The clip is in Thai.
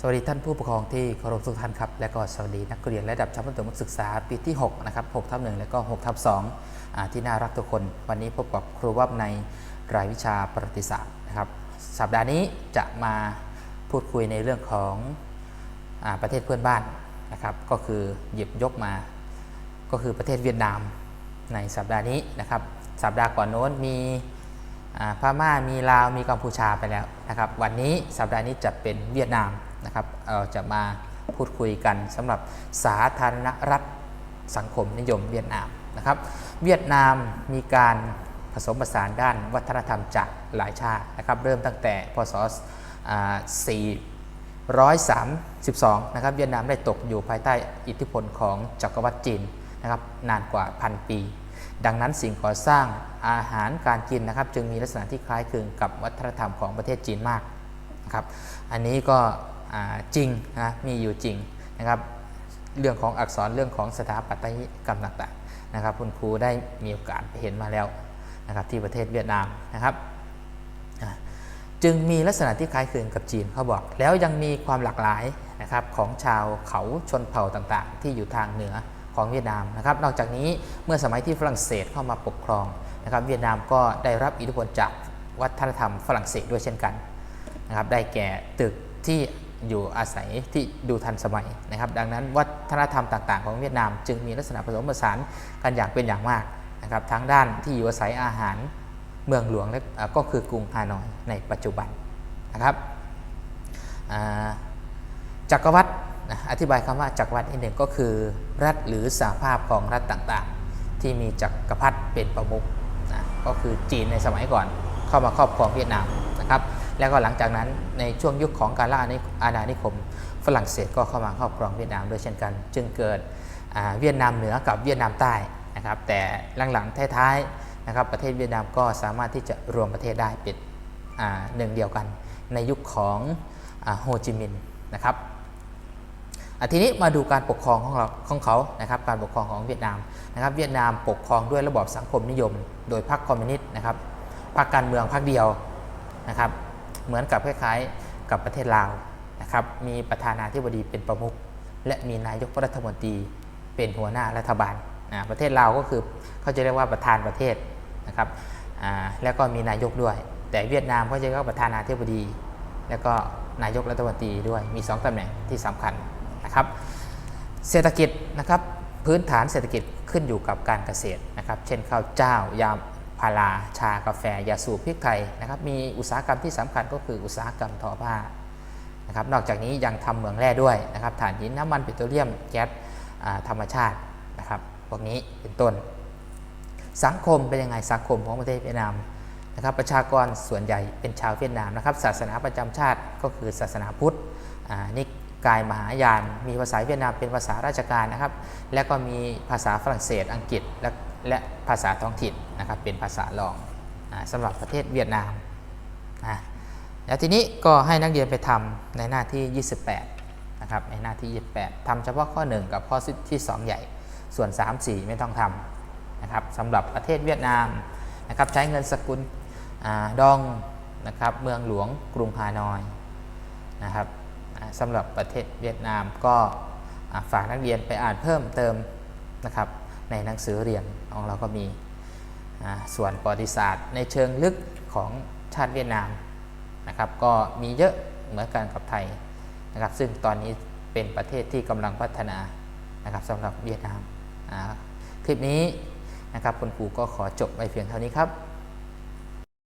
สวัสดีท่านผู้ปกครองที่เคารพทุกท่านครับ และก็สวัสดีนักเรียนระดับชั้นประถมศึกษาปีที่6นะครับ6ทับ1และก็6ทับ2อ่าที่น่ารักทุกคน วันนี้พบกับครูวับในรายวิชาประวัติศาสตร์นะครับ สัปดาห์นี้จะมาพูดคุยในเรื่องของอประเทศเพื่อนบ้านนะครับ ก็คือหยิบยกมา ก็คือประเทศเวียดนามในสัปดาห์นี้นะครับ สัปดาห์ก่อนโน้นมีพม่ามีลาวมีกัมพูชาไปแล้วนะครับ วันนี้สัปดาห์นี้จะเป็นเวียดนาม นะครับเราจะมาพูดคุยกันสำหรับสาธารณรัฐสังคมนิยมเวียดนามนะครับ เวียดนามมีการผสมผสานด้านวัฒนธรรมจากหลายชาตินะครับ เริ่มตั้งแต่พศ432 นะครับ เวียดนามได้ตกอยู่ภายใต้อิทธิพลของจักรวรรดิจีนนะครับนานกว่าพันปี ดังนั้นสิ่งก่อสร้างอาหารการกินนะครับ จึงมีลักษณะที่คล้ายคลึงกับวัฒนธรรมของประเทศจีนมากนะครับ อันนี้ก็ จริงนะมีอยู่จริงนะครับเรื่องของอักษรเรื่องของสถาปัตยกรรมต่างๆนะครับ คุณครูได้มีโอกาสเห็นมาแล้วนะครับที่ประเทศเวียดนามนะครับจึงมีลักษณะที่คล้ายคลึงกับจีนเขาบอก แล้วยังมีความหลากหลายนะครับของชาวเขาชนเผ่าต่างๆ ที่อยู่ทางเหนือของเวียดนามนะครับนอกจากนี้เมื่อสมัยที่ฝรั่งเศสเข้ามาปกครองนะครับเวียดนามก็ได้รับอิทธิพลจากวัฒนธรรมฝรั่งเศสด้วยเช่นกันนะครับได้แก่ตึกที่ อยู่อาศัยที่ดูทันสมัยนะครับ ดังนั้นวัฒนธรรมต่าง ๆ ของเวียดนาม จึงมีลักษณะผสมผสานกันอย่างเป็นอย่างมากนะครับทั้งด้านที่อยู่อาศัยอาหารเมืองหลวงและก็คือกรุงฮานอยในปัจจุบันนะครับจักรวรรดินะอธิบายคำว่าจักรวรรดิอีกหนึ่งก็คือรัฐหรือสหภาพของรัฐต่างๆ ที่มีจักรพรรดิเป็นประมุขนะก็คือจีนในสมัยก่อนเข้ามาครอบครองเวียดนามนะครับ แล้วก็หลังจากนั้นในช่วงยุคของการล่าอาณานิคม ฝรั่งเศสก็เข้ามาครอบครองเวียดนามด้วยเช่นกัน จึงเกิดเวียดนามเหนือกับเวียดนามใต้นะครับ แต่หลังๆท้ายๆนะครับประเทศเวียดนามก็สามารถที่จะรวมประเทศได้เป็นหนึ่งเดียวกัน ในยุคของโฮจิมินห์นะครับทีนี้มาดูการปกครองของเราของเขานะครับการปกครองของเวียดนามนะครับ เวียดนามปกครองด้วยระบอบสังคมนิยม โดยพรรคคอมมิวนิสต์นะครับพรรคการเมืองพรรคเดียวนะครับ เหมือนกับคล้ายๆ กับประเทศลาวนะครับมีประธานาธิบดีเป็นประมุขและมีนายกรัฐมนตรีเป็นหัวหน้ารัฐบาลนะประเทศลาวก็คือเขาจะเรียกว่าประธานประเทศนะครับแล้วก็มีนายกด้วย แต่เวียดนามเขาจะเรียกว่าประธานาธิบดี แล้วก็นายกรัฐมนตรีด้วยมี 2ตำแหน่งที่สำคัญนะครับเศรษฐกิจนะครับพื้นฐานเศรษฐกิจขึ้นอยู่กับการเกษตรนะครับ เช่นข้าวเจ้ายา พาราชากาแฟยาสูบพริกไทยนะครับมีอุตสาหกรรมที่สำคัญก็คืออุตสาหกรรมทอผ้านะครับนอกจากนี้ยังทำเหมืองแร่ด้วยนะครับถ่านหินน้ำมันปิโตรเลียมแก๊สธรรมชาตินะครับพวกนี้เป็นต้น สังคมเป็นยังไงสังคมของประเทศเวียดนามนะครับประชากรส่วนใหญ่เป็นชาวเวียดนามนะครับศาสนาประจำชาติก็คือศาสนาพุทธนิกายมหายาน มีภาษาเวียดนามเป็นภาษาราชการนะครับ และก็มีภาษาฝรั่งเศสอังกฤษและ และภาษาท้องถิ่นนะครับเป็นภาษารองอาสำหรับประเทศเวียดนามนะแล้วทีนี้ก็ให้นักเรียนไปทำในหน้าที่ 28นะครับในหน้าที่ 28ทำเฉพาะข้อ 1 กับข้อที่ 2 ใหญ่ ส่วน 3 4 ไม่ต้องทำนะครับสำหรับประเทศเวียดนามนะครับใช้เงินสกุลอดองนะครับเมืองหลวงกรุงฮานอยนะครับสำหรับประเทศเวียดนามก็ฝากนักเรียนไปอ่านเพิ่มเติมนะครับ ในหนังสือเรียนของเราก็มี ส่วนประวัติศาสตร์ในเชิงลึกของชาติเวียดนามนะครับก็มีเยอะเหมือนกันกับไทยนะครับซึ่งตอนนี้เป็นประเทศที่กำลังพัฒนานะครับสำหรับเวียดนามคลิปนี้นะครับคุณครูก็ขอจบไปเพียงเท่านี้ครับ